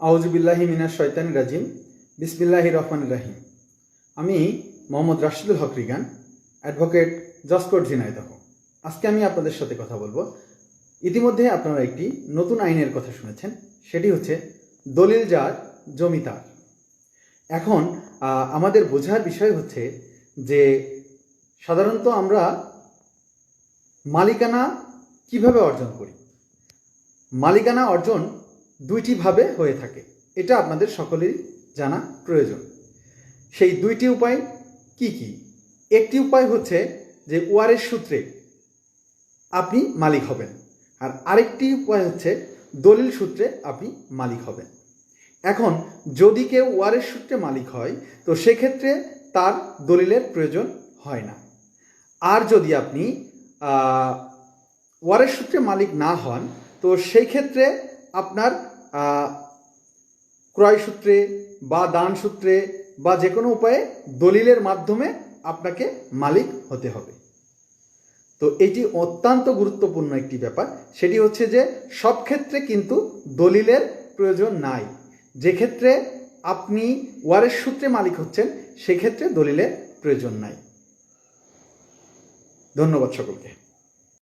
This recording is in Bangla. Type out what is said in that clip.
আউজুবিল্লাহি মিনাশ শয়তানি রাজিম। বিসমিল্লাহি রহমান রাহিম। আমি মোহাম্মদ রাশিদুল হক রিগান, অ্যাডভোকেট জসকোট ঝিনাইদহ। আজকে আমি আপনাদের সাথে কথা বলব। ইতিমধ্যে আপনারা একটি নতুন আইনের কথা শুনেছেন, সেটি হচ্ছে দলিল যার, জমি তার। এখন আমাদের বোঝার বিষয় হচ্ছে যে সাধারণত আমরা মালিকানা কীভাবে অর্জন করি? মালিকানা অর্জন দুইটি ভাবে হয়ে থাকে। এটা আপনাদের সকলেরই জানা প্রয়োজন। সেই দুইটি উপায় কি কি? একটি উপায় হচ্ছে যে ওয়ারের সূত্রে আপনি মালিক হবেন। আর আরেকটি উপায় হচ্ছে দলিল সূত্রে আপনি মালিক হবেন। এখন যদি কেউ ওয়ারের সূত্রে মালিক হয়, তো সেক্ষেত্রে তার দলিলের প্রয়োজন হয় না। আর যদি আপনি ওয়ারের সূত্রে মালিক না হন, তো সেই ক্ষেত্রে আপনার ক্রয় সূত্রে বা দান সূত্রে বা যে কোনো উপায়ে দলিলের মাধ্যমে আপনাকে মালিক হতে হবে। তো এটি অত্যন্ত গুরুত্বপূর্ণ একটি ব্যাপার। সেটি হচ্ছে যে সব ক্ষেত্রে কিন্তু দলিলের প্রয়োজন নাই। যে ক্ষেত্রে আপনি ওয়ারের সূত্রে মালিক হচ্ছেন, সেক্ষেত্রে দলিলের প্রয়োজন নাই। ধন্যবাদ সকলকে।